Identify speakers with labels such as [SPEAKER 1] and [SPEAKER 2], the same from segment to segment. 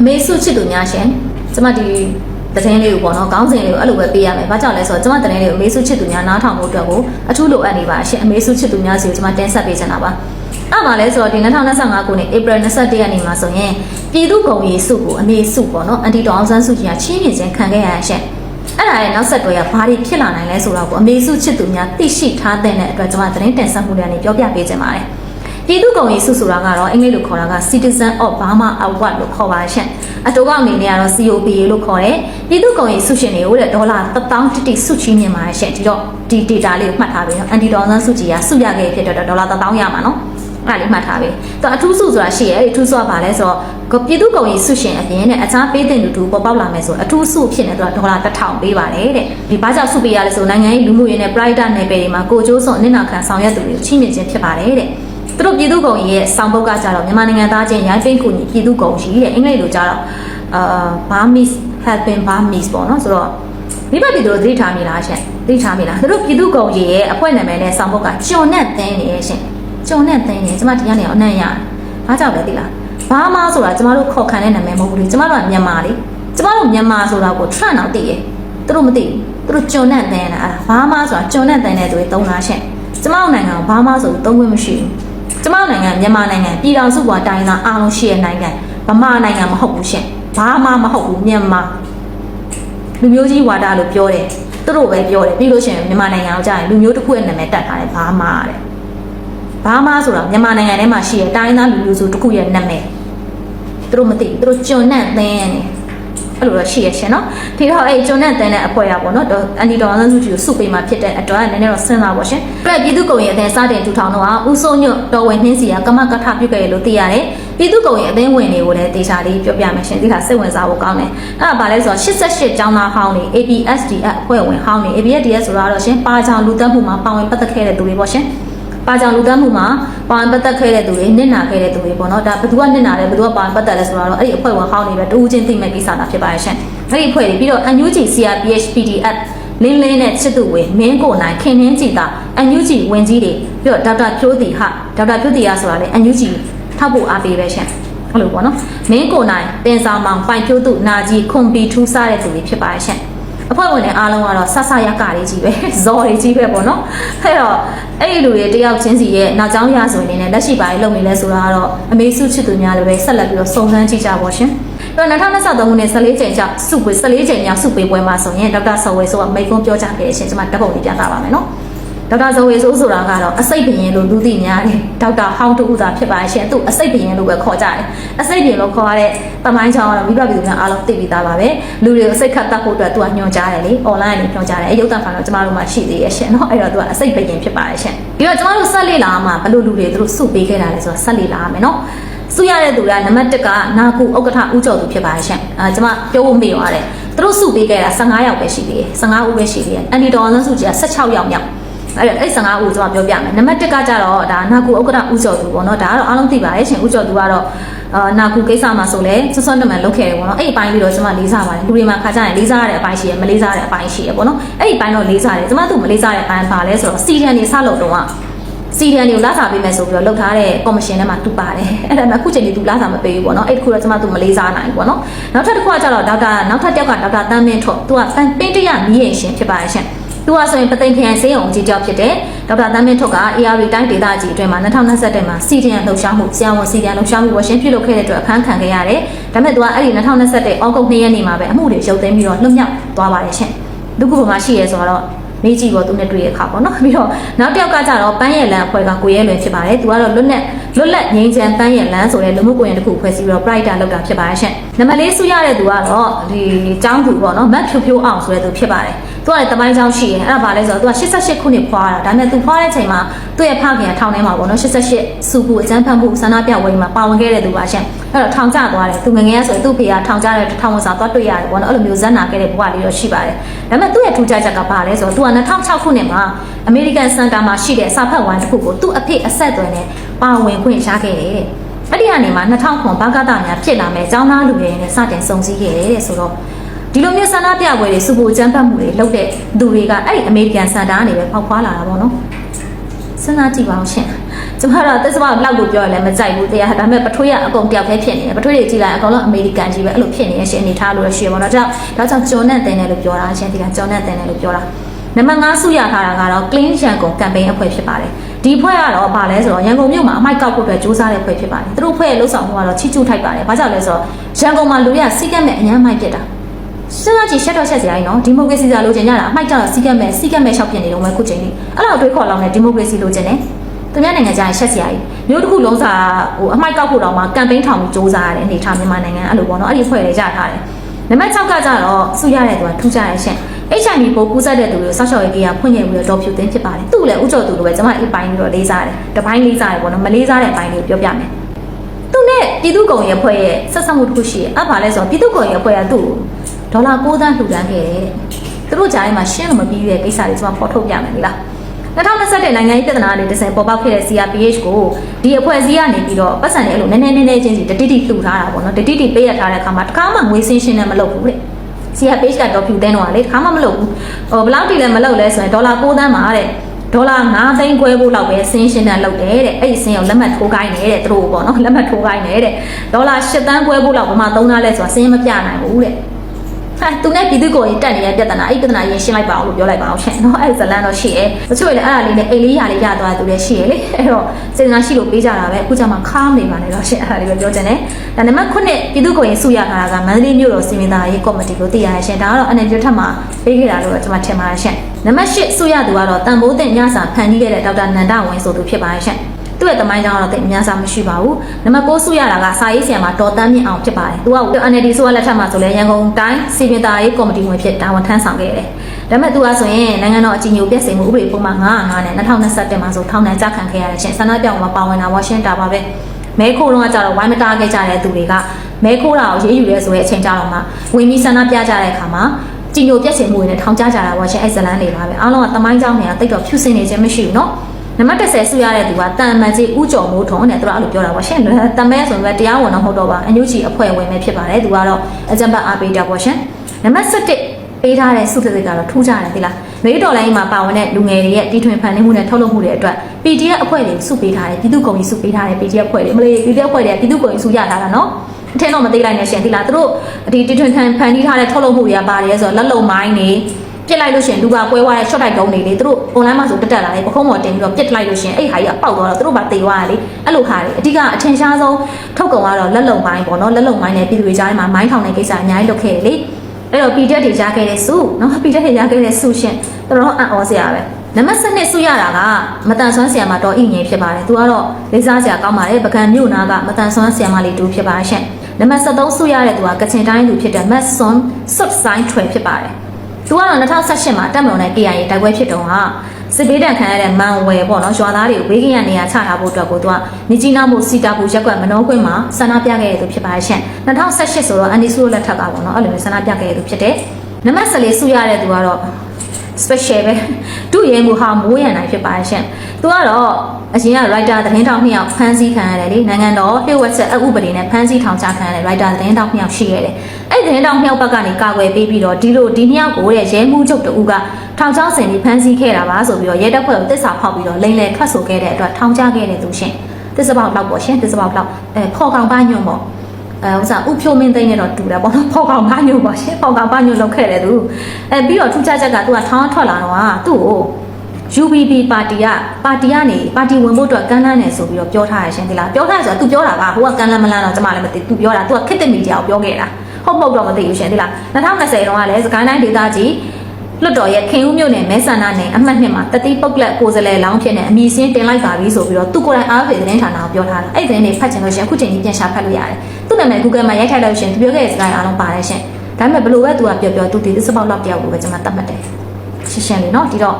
[SPEAKER 1] အမေစုချစ်သူများရှင်ကျမဒီသတင်းလေးကိုပေါ့နော်ခေါင်းစဉ်လေးကိုအဲ့လိုပဲပေးရမယ်။ဘာကြောင့်လဲဆိုတော့ကျမသတင်းလေးကိုအမေစုချစ်သူများနားထောင်ဖို့အတွက်ကိုအထူးလိုအပ်နေပါရှင်။အမေစုချစ်သူများစီကိုကျမတင်ဆက်ပေးချင်တာပါ။အဲ့မှာလဲဆိုတော့ဒီ2025ခုနှစ် April 21ရက်နေ့မှာဆိုရင်ပြည်သူ့ဂုဏ်ရည်စုကိုအမေစုပေါ့နော်အန်တီတော်အောင်ဆန်းစုကြည်ကချင်းမြင့်ခြင်းခံခဲ့ရရှင်။အဲ့ဒါရဲ့နောက်ဆက်တွဲကဘာတွေဖြစ်လာနိုင်လဲဆိုတော့ကိုအမေစုချစ်သူများသိရှိထားတဲ့အတွက်ကျမသတင်းတင်ဆက်မှုတွေကနေပြောပြပေးချင်ပါတယ်။ ပြည်သူ့ဂုဏ်ရည်စုဆိုတာကတော့အင်္ဂလိပ်လိုခေါ်တာက Citizen of Burma Award လို့ခေါ်ပါရှင့်။အတူကောက်အနေနဲ့ကတော့ COPA လို့ခေါ်တယ်။ပြည်သူ့ဂုဏ်ရည်စုရှင်တွေကိုတဲ့ဒေါ်လာ1000တိတိစုချီးမြှင့်ပါတယ်ရှင့်။ဒီတော့ဒီ data လေးကိုမှတ်ထားပြီနော်။အန်တီဒေါ်ဆန်းစုကြည်ကစုရခဲ့ဖြစ်တဲ့အတွက်ဒေါ်လာ1000ရမှာနော်။အဲ့ဒါလေးမှတ်ထားပြီ။သူအထူးစုဆိုတာရှိရဲ့။အထူးစုကဘာလဲဆိုတော့ပြည်သူ့ဂုဏ်ရည်စုရှင်အပြင်နဲ့အခြားပေးတဲ့လူတူပေါ်ပေါက်လာမယ်ဆိုအထူးစုဖြစ်နေတော့ဒေါ်လာ1000ပေးပါတယ်တဲ့။ဒီဘာကြောင့်စုပေးရလဲဆိုနိုင်ငံရေးလူမှုရေးနဲ့ private နယ်ပယ်တွေမှာကိုကျိုးစွန်အနစ်နာခံဆောင်ရွက်သူတွေကိုချီးမြှင့်ခြင်းဖြစ်ပါတယ်တဲ့။ သူတို့ပြည်သူ့ဂုံကြီးရဲ့စောင်းပုတ်ကကြတော့မြန်မာနိုင်ငံသားချင်းရိုင်းပိတ်ကူညီပြည်သူ့ဂုံကြီးတဲ့အင်္ဂလိပ်လိုကြတော့အာ Burmese helping Burmese ပေါ့နော်ဆိုတော့မိဘပြည်သူတို့သတိထားမိလားရှင်သတိထားမိလားသူတို့ပြည်သူ့ဂုံကြီးရဲ့အဖွဲ့နာမည်နဲ့စောင်းပုတ်ကကျွန်နဲ့သင်းနေရဲ့ရှင်ကျွန်နဲ့သင်းနေကျမဒီကနေအောင်အနံ့ရတယ်ဘာကြောင့်လဲသိလားဘာမှဆိုတာကျမတို့ခေါ်ခံတဲ့နာမည်မဟုတ်ဘူးလေကျမတို့ကမြန်မာလေကျမတို့မြန်မာဆိုတာကို trend အောင်သိရဲ့သူတို့မသိဘူးသူတို့ကျွန်နဲ့သင်းနေတာအဲ့ဒါဘာမှဆိုတာကျွန်နဲ့သင်းတဲ့သူတွေသုံးတာရှင်ကျမတို့နိုင်ငံကဘာမှဆိုသုံးခွင့်မရှိဘူး ကျမတို့နိုင်ငံမြန်မာနိုင်ငံပြည်တော်စုဘွားတိုင်းသားအားလုံးရှိတဲ့နိုင်ငံဗမာနိုင်ငံမဟုတ်ဘူးရှင်ဘာမှမဟုတ်ဘူးမြန်မာလူမျိုးကြီးဝါဒလို့ပြောတယ်သူတို့ပဲပြောတယ်ပြီးလို့ရှိရင်မြန်မာနိုင်ငံကိုကြာရင်လူမျိုးတစ်ခုရဲ့နာမည်တက်ထားတယ်ဘာမှတဲ့ဘာမှဆိုတော့မြန်မာနိုင်ငံထဲမှာရှိတဲ့တိုင်းသားလူမျိုးစုတစ်ခုရဲ့နာမည်သူတို့မသိဘူးသူတို့ကျွန်နဲ့သင်းနေ အဲ့လိုတော့ရှိရရှင်နော်ဒီတော့အဲ့ကျွန်နဲ့သင်းတဲ့အဖွဲ့ရပေါ့နော်တော့အန်ဒီတော်အောင်စုကြည့်ကိုစုပေးมาဖြစ်တဲ့အတွက်နည်းနည်းတော့စဉ်းစားပါရှင်ပြည့်ပြည်သူ့ကုံရဲ့အသင်းစတင်ထူထောင်တော့ဦးစိုးညွတ်တော်ဝင်နှင်းစီကကမကထပြုခဲ့ရလို့သိရတယ်ပြည်သူ့ကုံရဲ့အသင်းဝင်တွေကိုလည်းတေချာလေးပြောပြမယ်ရှင်ဒီခါစိတ်ဝင်စားဖို့ကောင်းတယ်အဲ့ဒါဘာလဲဆိုတော့88ကျောင်းသားဟောင်းတွေ ABSDF အဖွဲ့ဝင်ဟောင်းတွေ ABSDF ဆိုတာတော့ရှင်ပါချောင်လူတက်မှုမှာပါဝင်ပတ်သက်ခဲ့တဲ့သူတွေပေါ့ရှင် ပါကြောင်လူတန်းမှုမှာပါဝင်ပတ်သက်ခဲ့တဲ့သူတွေနစ်နာခဲ့တဲ့သူတွေပေါ့နော်ဒါဘယ်သူကနစ်နာလဲဘယ်သူကပါဝင်ပတ်သက်လဲဆိုတော့အဲ့ဒီအဖွဲ့ဝင်ဟောင်းနေပဲတူးချင်းသိမဲ့ကိစ္စတာဖြစ်ပါရဲ့ရှင်အဲ့ဒီအဖွဲ့တွေပြီးတော့ UNG CRPH PDF လင်းလင်းနဲ့ချစ်သူဝေမင်းကိုနိုင်ခင်နှင်းကြည်တာ UNG ဝင်ကြီးတွေပြီးတော့ဒေါက်တာဖြိုးတီဟာဒေါက်တာဖြိုးတီရဆိုတာလေ UNG ထောက်ဖို့အားပေးပဲရှင်အဲ့လိုပေါ့နော်မင်းကိုနိုင်တင်ဆောင်မောင်ပိုင်ဖြိုးသူနာကြီးခွန်ပီထူးစားတဲ့သူတွေဖြစ်ပါရဲ့ရှင် အဖွဲ့ဝင်တွေအားလုံးကတော့ဆဆရကတွေကြီးပဲဇော်တွေကြီးပဲပေါ့နော်အဲ့တော့အဲ့ဒီလူတွေတယောက်ချင်းစီရဲ့နောက်ကျောင်းရဆိုနေနဲ့လက်ရှိပိုင်းလုပ်နေလဲဆိုတာကတော့အမေစုချစ်သူများလည်းပဲဆက်လက်ပြီးတော့စုံစမ်းကြည့်ကြပါရှင်တော့2023ခုနှစ်14ချိန်ကျောက်စုပွဲ14ချိန်မြောက်စုပွဲပွဲမှာဆိုရင်ဒေါက်တာဆော်ဝေဆိုကမိတ်ကွန်းပြောကြခဲ့ရှင်ကျွန်မဓာတ်ပုံလေးပြသပါမယ်နော် ဒေါက်တာဇော်ဝေဆိုးဆိုတာကတော့အစိတ်ဘရင်လို့လူသိများတယ်ဒေါက်တာဟောင်းတူဦးသာဖြစ်ပါရှင်သူအစိတ်ဘရင်လို့ပဲခေါ်ကြတယ်အစိတ်ဘရင်လို့ခေါ်ရတဲ့တမိုင်းချောင်းကတော့မိဘပြည်သူများအားလုံးသိပြီးသားပါပဲလူတွေကိုစိတ်ခတ်တတ်ဖို့အတွက်သူကညွှန်ကြားတယ်လေ online ကနေညွှန်ကြားတယ်အဲရုပ်သံဖိုင်တော့ကျမတို့မှရှိသေးရဲ့ရှင်เนาะအဲ့တော့သူကအစိတ်ဘရင်ဖြစ်ပါရဲ့ရှင်ပြီးတော့ကျမတို့ဆက်လေ့လာမှာဘလို့လူတွေသူတို့စုပေးခဲ့တာလဲဆိုတာဆက်လေ့လာရမယ်เนาะစုရတဲ့သူကနံပါတ်1ကနာကူဥက္ကဋ္ဌဦးကျော်သူဖြစ်ပါရဲ့ရှင်အဲကျမပြောဖို့မေ့သွားတယ်သူတို့စုပေးခဲ့တာ15ယောက်ပဲရှိသေးတယ်15ဦးပဲရှိသေးတယ်အန်ဒီဒေါ်ဆန်းစုကြည်က16ယောက်မြောက် အဲ့ဒါအဲ့15ဦးကျွန်မပြောပြမယ်နံပါတ်1ကကြတော့ဒါနာကူဥက္ကဋ္ဌဦးကျော်သူပေါ့နော်ဒါကတော့အားလုံးသိပါတယ်ရှင်ဦးကျော်သူကတော့အာနာကူကိစ္စမှာဆိုလဲဆွဆွတမန်လုပ်ခဲ့တယ်ပေါ့နော်အဲ့ဒီအပိုင်းပြီးတော့ကျွန်မလေးစားပါတယ်လူတွေမှာခါကြရင်လေးစားရတဲ့အပိုင်းရှိရမလေးစားရတဲ့အပိုင်းရှိရပေါ့နော်အဲ့ဒီအပိုင်းတော့လေးစားတယ်ကျွန်မသူ့မလေးစားတဲ့အပိုင်းပါလဲဆိုတော့စီရန်နေစလို့တော့စီရန်တွေကိုလာစားပေးမယ်ဆိုပြီးတော့လုပ်ထားတဲ့ကော်မရှင်ထဲမှာတူပါတယ်အဲ့ဒါမှအခုချိန်ကြီးသူလာစားမပေးဘူးပေါ့နော်အဲ့ဒီခုတော့ကျွန်မသူမလေးစားနိုင်ဘူးပေါ့နော်နောက်ထပ်တစ်ခုကကျတော့ဒေါက်တာနောက်ထပ်တစ်ယောက်ကဒေါက်တာတန်းမင်းထွတ်သူကပန်ပင်းတရမြည်ရင်ရှင်ဖြစ်ပါတယ်ရှင် သူကဆိုရင်ပသိမ်ခရိုင်စေးအောင်ကြီးကြောက်ဖြစ်တဲ့ဒေါက်တာတန်းမင်းထွတ်က AR တိုင်းဒေသကြီးအတွင်းမှာ2021မှာစီဒီအန်လှုပ်ရှားမှုဆရာဝန်စီဒီအန်လှုပ်ရှားမှုဝရှင်ပြုလုပ်ခဲ့တဲ့အတွက်အခမ်းခံခဲ့ရတယ်။ဒါပေမဲ့သူကအဲ့ဒီ2021ဩဂုတ်2ရက်နေ့မှာပဲအမှုတွေရုပ်သိမ်းပြီးတော့လွတ်မြောက်သွားပါတယ်ရှင်။ဒုက္ခပေါ်မှာရှိရဲဆိုတော့မေးကြည့်ပေါ့သူနဲ့တွေ့ရခါပေါ့နော်ပြီးတော့နောက်တစ်ယောက်ကကြတော့ပန်းရလန်အဖွဲ့ကကိုရဲလွင်ဖြစ်ပါတယ်သူကတော့လွတ်နဲ့လွတ်လပ်ငြိမ်းချမ်းပန်းရလန်ဆိုတဲ့လူမှုကွန်ရက်တစ်ခုဖွဲ့စည်းပြီးတော့ Brighter လောက်တာဖြစ်ပါတယ်ရှင်နံပါတ်လေးစုရတဲ့သူကတော့ဒီចောင်းသူပေါ့နော်မတ်ဖြိုးဖြိုးအောင်ဆိုတဲ့သူဖြစ်ပါတယ် သူကလည်းတပိုင်းချောင်းရှိရင်အဲ့ဒါဘာလဲဆိုတော့သူက88ခုနှစ်ဖွာတာဒါပေမဲ့သူဖွာတဲ့ချိန်မှာသူ့ရဲ့ဖခင်ကထောင်ထဲမှာပေါ့နော်88စုခုအကျန်းဖတ်မှုဆန္ဒပြဝေးမှာပါဝင်ခဲ့တဲ့သူပါရှင်အဲ့တော့ထောင်ကျသွားတယ်သူငငယ်ရဆိုရင်သူ့ဖေကထောင်ကျတဲ့ထောင်ဝင်စာသွားတွေ့ရတယ်ပေါ့နော်အဲ့လိုမျိုးဇက်နာခဲ့တဲ့ဘဝလေးတော့ရှိပါတယ်ဒါပေမဲ့သူ့ရဲ့ထူးခြားချက်ကဘာလဲဆိုတော့သူက2006ခုနှစ်မှာအမေရိကန်စင်တာမှာရှိတဲ့စာဖတ်ဝိုင်းတစ်ခုကိုသူ့အဖေအဆက်အသွယ်နဲ့ပါဝင်ခွင့်ရခဲ့တယ်တဲ့အဲ့ဒီကနေမှ2009ဘာကတာများဖြစ်လာမယ်ចောင်းသားလူတွေနဲ့စတင်စုံစည်းခဲ့တယ်တဲ့ဆိုတော့ ဒီလိုမျိုးဆန္ဒပြပွဲတွေစုဖို့ကြမ်းဖက်မှုတွေလုပ်တဲ့သူတွေကအဲ့ဒီအမေရိကန်စင်တာကနေပဲပေါက်ဖွာလာတာပေါ့နော်စဉ်းစားကြည့်ပါဦးရှင်ကျကျမတို့သစ္စာလောက်လို့ပြောရလဲမကြိုက်ဘူးတရားဒါပေမဲ့ပထွေးကအကုန်တယောက်ပဲဖြစ်နေတယ်ပထွေးတွေကြည့်လိုက်အကုန်လုံးအမေရိကန်ကြီးပဲအဲ့လိုဖြစ်နေရရှင်အနေထားလို့ရှိရပါတော့ဒါကြောင့်ဒါကြောင့်ဂျွန်နဲ့တင်တယ်လို့ပြောတာအရှင်ဒီကဂျွန်နဲ့တင်တယ်လို့ပြောတာနံပါတ်5ဆုရထားတာကတော့ Clean Yangon Campaign အဖွဲ့ဖြစ်ပါတယ်ဒီဖွဲ့ကတော့ဗာလဲဆိုတော့ရန်ကုန်မြို့မှာအမိုက်ကောက်ဖို့အတွက်စူးစမ်းတဲ့ဖွဲ့ဖြစ်ပါတယ်သူတို့ဖွဲ့ရဲ့လှုပ်ဆောင်မှုကတော့ချီကျူးထိုက်ပါတယ်ဘာကြောင့်လဲဆိုတော့ရန်ကုန်မှာလူရစီကတ်မဲ့အញ្ញမ်းမိုက်ပြစ်တာ စဉ်းစားကြည့်ရှက်တော့ရှက်စရာကြီးနော်ဒီမိုကရေစီစာလိုချင်ကြတာအမိုက်ကြတော့စီကတ်မဲ့စီကတ်မဲ့ရှောက်ပြနေတော့မှခုချိန်လေးအဲ့လောက်တွေးခေါ်လောင်တဲ့ဒီမိုကရေစီလိုချင်တယ်သူများနိုင်ငံကြရင်ရှက်စရာကြီးမျိုးတစ်ခုလုံးစာဟိုအမိုက်ကောက်ဖို့တော့မှကမ်ပိန်းထောင်ပြီးစူးစမ်းရတဲ့အနေထားမြန်မာနိုင်ငံအဲ့လိုပေါ့နော်အဲ့ဒီဖွဲ့လေးရထားတယ်နံပါတ်6ကကြတော့စုရတဲ့သူကထူးခြားရဲ့ရှင့် HIV ပိုးကူးစက်တဲ့သူတွေကိုစောက်ရှောက်ရေးကြီးကဖွင့်ရပြီးတော့ဒေါ်ဖြူသိန်းဖြစ်ပါတယ်သူ့လည်းဥကြော်သူလိုပဲကျွန်မအပိုင်းပြီးတော့လေးစားတယ်တပိုင်းလေးစားတယ်ပေါ့နော်မလေးစားတဲ့အပိုင်းလေးကိုပြောပြမယ်သူနဲ့ပြည်သူ့ကုံရဲ့ဖွဲ့ရဲ့ဆက်ဆက်မှုတစ်ခုရှိတယ်အဲ့ဘာလဲဆိုတော့ပြည်သူ့ကုံရဲ့ဖွဲ့ကသူ့ကို ဒေါ်လာ9သန်းလှူဒန်းခဲ့တယ်သူတို့ကြားထဲမှာရှင်းလို့မပြီးတဲ့ကိစ္စတွေကျွန်မဖော်ထုတ်ပြမယ်လေလား2021နိုင်ငံရေးပြဿနာတွေတစ်ဆယ်ပေါ်ပေါက်ခဲ့တဲ့ CRPH ကိုဒီအဖွဲ့အစည်းကနေပြီးတော့ပတ်စံတွေအဲ့လိုနည်းနည်းနည်းနည်းချင်းစီတတိတိလှူထားတာပေါ့နော်တတိတိပေးရထားတဲ့အခါမှာတခါမှငွေစင်းရှင်းနဲ့မလုပ်ဘူးတဲ့ CR page ကတော့ဖြူတင်းတော့လေတခါမှမလုပ်ဘူးဟိုဘယ်လောက်တိလဲမလုပ်လဲဆိုရင်ဒေါ်လာ9သန်းမှာတဲ့ဒေါ်လာ9သိန်းခွဲဖို့လောက်ပဲစင်းရှင်းနဲ့လုပ်တယ်တဲ့အဲ့ဒီစင်းကိုလက်မှတ်ထိုးခိုင်းတယ်တဲ့သူတို့ပေါ့နော်လက်မှတ်ထိုးခိုင်းတယ်တဲ့ဒေါ်လာ10သန်းခွဲဖို့လောက်ဘာမှသုံးသားလဲဆိုတာစင်းမပြနိုင်ဘူးတဲ့ ဟာသူနဲ့ပြည်သူကိုရင်တက်နေတဲ့ပြဿနာအဲ့ဒီပြဿနာရင်ရှင်းလိုက်ပါအောင်လို့ပြောလိုက်ပါအောင်ရှင်နော်အဲ့ဒီဇလန်တော့ရှိရဲတချို့လည်းအဲ့ဒါလေးနဲ့အိမ်လေးရာလေးရသွားသူလည်းရှိရဲလေအဲ့တော့စေတနာရှိလို့ပေးကြတာပဲအခုကျမှခါမနေပါနဲ့တော့ရှင်အဲ့ဒါလေးပဲပြောချင်တယ်ဒါနံပါတ်9ပြည်သူကိုရင်စုရထားတာကမန္တလေးမြို့တော်စီမံသားရေးကော်မတီကိုတည်ရရှင်ဒါကတော့ NLD ထက်မှပေးခဲ့တာလို့ကျွန်မထင်ပါတယ်ရှင်နံပါတ်10စုရသူကတော့တန်ဖိုးတင်ညစာဖန်တီးခဲ့တဲ့ဒေါက်တာနန္ဒဝင်းဆိုသူဖြစ်ပါတယ်ရှင် သူ့ရဲ့တမိုင်းကြောင်းတော့တိတ်အများစားမရှိပါဘူး။နံပါတ်6ဆုရတာကစာရေးဆရာမတော်တန်းမြင့်အောင်ဖြစ်ပါတယ်။သူက NLD ဆိုရလက်ထက်မှာဆိုလဲရန်ကုန်တိုင်းစီပင်သားရေးကော်မတီဝင်ဖြစ်တာဝန်ထမ်းဆောင်ခဲ့တယ်။ဒါပေမဲ့သူကဆိုရင်နိုင်ငံတော်အကြီးအကျယ်ပြည့်စုံမှုဥပဒေပုံမှန်905နဲ့2021မှာဆိုထောင်ဒဏ်ကြခံခဲ့ရတဲ့ရှင်ဆန္ဒပြောင်းမှာပါဝင်တာဝါရှင်တာပါပဲ။မဲခိုးတော့ကကြတော့ဝိုင်းမတားခဲ့ကြတဲ့သူတွေကမဲခိုးတာကိုရေးယူရဲဆိုတဲ့အချိန်ကြတော့မှဝင်ပြီးဆန္ဒပြကြတဲ့အခါမှာကြည်ညိုပြည့်စုံမှုတွေနဲ့ထောင်ချကြတာပါရှင်အဲ့ဇလန်းတွေပါပဲအားလုံးကတမိုင်းကြောင်းတွေကတိတ်တော့ဖြူစင်နေခြင်းမရှိဘူးเนาะ နံပါတ်30ဆုရတဲ့သူကတန်မန်ကြီးဥကြော်မိုးထုံနဲ့သူကအဲ့လိုပြောတာပါရှင်တမဲဆိုရင်ပဲတရားဝင်တော့မဟုတ်တော့ပါအညုချီအဖွဲ့ဝင်ပဲဖြစ်ပါတယ်သူကတော့အကြံပတ်အားပေးတာပေါ့ရှင်နံပါတ်7ပေးထားတဲ့စုသစ်ကတော့ထူးခြားတယ်ဒီလားမေတော်လိုင်းမှာပါဝင်တဲ့လူငယ်တွေရဲ့တီထွင်ဖန်တီးမှုနဲ့ထုတ်လုပ်မှုတွေအတွက် PDF အဖွဲ့တွေစုပေးထားတယ်ပြည်သူ့ကုန်ကြီးစုပေးထားတယ် PDF အဖွဲ့တွေမလေး PDF အဖွဲ့တွေကပြည်သူ့ကုန်ကြီးစုရထားတာနော်အထက်တော့မသိလိုက်နဲ့ရှင်ဒီလားသူတို့ဒီတီထွင်ဖန်ဖန်တီးထားတဲ့ထုတ်လုပ်မှုတွေကပါတယ်ဆိုတော့လက်လုံမိုင်းတွေ ပြစ်လိုက်လို့ရှင်လူကကွဲသွားတဲ့ short တိုက်တုံးတွေလေသူတို့ online မှာဆိုတက်တက်လာတယ်ပခုံးပေါ်တင်ပြီးတော့ပြစ်လိုက်လို့ရှင်အဲ့ဟာကြီးကပေါက်သွားတော့သူတို့ပါတေသွားတယ်လေအဲ့လိုဟာတွေအဓိကအထင်ရှားဆုံးထုတ်ကုန်ကတော့လက်လုံမိုင်းပေါ့နော်လက်လုံမိုင်းနဲ့ပြည်သူတွေကြားထဲမှာမိုင်းထောင်တဲ့ကိစ္စအများကြီးလုပ်ခဲ့တယ်လေအဲ့တော့ PDF တွေကြားခဲ့တဲ့စုနော် PDF တွေကြားခဲ့တဲ့စုရှင်တော်တော်အံ့ဩစရာပဲနံပါတ်7နှစ်စုရတာကမတန်ဆွမ်းဆီယာမတော်အင်ငယ်ဖြစ်ပါတယ်သူကတော့လေးစားစရာကောင်းပါတယ်ပကံမြို့နာကမတန်ဆွမ်းဆီယာမလေးတူဖြစ်ပါရှင်နံပါတ်73စုရတဲ့သူကကချင်တိုင်းသူဖြစ်တဲ့မတ်ဆွန်ဆွတ်ဆိုင်ထွယ်ဖြစ်ပါတယ် သူကတော့2018မှာတက်မလို့နဲ့ KIA တိုက်ပွဲဖြစ်တုန်းကစစ်ဘေးဒဏ်ခံရတဲ့မန်ဝယ်ပေါ့နော်ရွာသားတွေကိုဘေးကင်းရနေရာချထားဖို့အတွက်ကိုသူကမြကြီးနားမှုစီတာဘူးရက်ကွက်မနှောခွင်းမှာဆန္ဒပြခဲ့ရသူဖြစ်ပါရှင်2018ဆိုတော့အန်ဒီဆူလက်ထက်ကပေါ့နော်အဲ့လိုမျိုးဆန္ဒပြခဲ့ရသူဖြစ်တယ်နံပါတ်14စုရတဲ့သူကတော့ special ပဲသူ့ရဲမှုဟာမိုးရံနိုင်ဖြစ်ပါရှင်သူကတော့အရင်က writer သတင်းတောင်နှစ်ယောက်ဖမ်းဆီးခံရတယ်လေနိုင်ငံတော်လျှို့ဝှက်ချက်အဥပဒေနဲ့ဖမ်းဆီးထောင်ချခံရတဲ့ writer သတင်းတောင်နှစ်ယောက်ရှိခဲ့တယ်အဲ့သတင်းတောင်နှစ်ယောက်ဘက်ကနေကာကွယ်ပေးပြီးတော့ဒီလိုဒီနှစ်ယောက်ကိုတဲ့ရဲမှုချုပ်တူကထောင်ချဆင်ပြီးဖမ်းဆီးခဲ့တာပါဆိုပြီးတော့ရဲတပ်ဖွဲ့ကိုတစ္ဆာဖောက်ပြီးတော့လိန်လေထွက်ဆိုခဲ့တဲ့အတွက်ထောင်ချခဲ့တဲ့သူရှင်တစ္ဆာပေါက်တော့ပေါ့ရှင်တစ္ဆာပေါက်တော့အဲဖော်ကောင်ပညွန့်ပေါ့ အဲဥစားဥဖြိုးမင်းသိန်းနဲ့တော့တူတယ်ပေါ့နော်ဖောက်ကောင်ဘာညို့ပေါ့ရှင်ဖောက်ကောင်ဘာညို့လောက်ခဲ့တယ်သူအဲပြီးတော့ထူးခြားချက်ကသူကထောင်းထွက်လာတော့ဟာသူ့ကို UBP ပါတီကပါတီကနေပါတီဝင်ဖို့အတွက်ကမ်းလှမ်းတယ်ဆိုပြီးတော့ပြောထားရရှင်ဒီလားပြောထားရဆိုတော့ तू ပြောတာကဟိုကကမ်းလှမ်းမလှမ်းတော့ကျမလည်းမသိ तू ပြောတာ तू ကခစ်တဲ့မီဒီယာကိုပြောခဲ့တာဟုတ်မဟုတ်တော့မသိဘူးရှင်ဒီလား2020တုန်းကလည်းစကိုင်းတိုင်းဒေသကြီး လွှတ်တော်ရဲ့ခင်ဦးမြို့နယ်မဲဆန္ဒနယ်အမှတ်နှစ်မှာတတိပုတ်လက်ကိုယ်စားလှယ်လောင်းဖြစ်တဲ့အမည်စင်းတင်လိုက်ပါပြီဆိုပြီးတော့သူကိုယ်တိုင်အားဖြင့်သတင်းဌာနကိုပြောထားတာအဲ့ဒီသတင်းတွေဖတ်ချင်လို့ရှင်အခုချိန်ကြီးပြန်ရှာဖတ်လို့ရတယ်သူ့နာမည် Google မှာရိုက်ထားလို့ရှင်သူပြောခဲ့တဲ့စကားအားလုံးပါတယ်ရှင်ဒါပေမဲ့ဘလို့ပဲသူကပြောပြောသူဒီသစ္စပေါက်လောက်တယောက်ကိုပဲကျွန်မတတ်မှတ်တယ်ရှင်းရှင်းလေးနော်ဒီတော့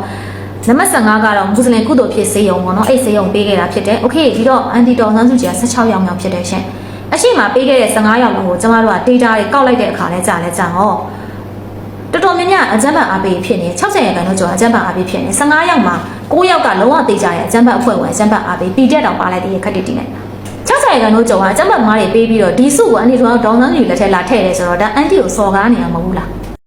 [SPEAKER 1] နံပါတ်15ကတော့မွတ်စလင်ကုသိုလ်ဖြစ်စေယုံပေါ့နော်အဲ့စေယုံပေးခဲ့တာဖြစ်တယ်။ Okay ဒီတော့အန်တီတော်ဆန်းစုကြည်က16ရောင်ရောင်ဖြစ်တယ်ရှင်။အရှိမပေးခဲ့တဲ့15ရောင်လုံးကိုကျမတို့က data တွေကောက်လိုက်တဲ့အခါလဲကြာလဲကြာဟော။ တော်တော်များများအကြမ်းဖက်အားပေးဖြစ်နေ60ရာခိုင်နှုန်းကျော်အကြမ်းဖက်အားပေးဖြစ်နေ15ယောက်မှာ9ယောက်ကလုံးဝသိကြရဲ့အကြမ်းဖက်အဖွဲ့ဝင်အကြမ်းဖက်အားပေးပြည်တက်တောင်ပါလိုက်တဲ့ခက်တီတီနဲ့60ရာခိုင်နှုန်းကျော်ကအကြမ်းဖက်မားတွေပေးပြီးတော့ဒီစုကိုအန်တီတော်ဒေါန်ဆန်းစုကြည်လက်ထက်လာထည့်ရဲဆိုတော့ဒါအန်တီကိုစော်ကားနေမှာမဟုတ်ဘူးလား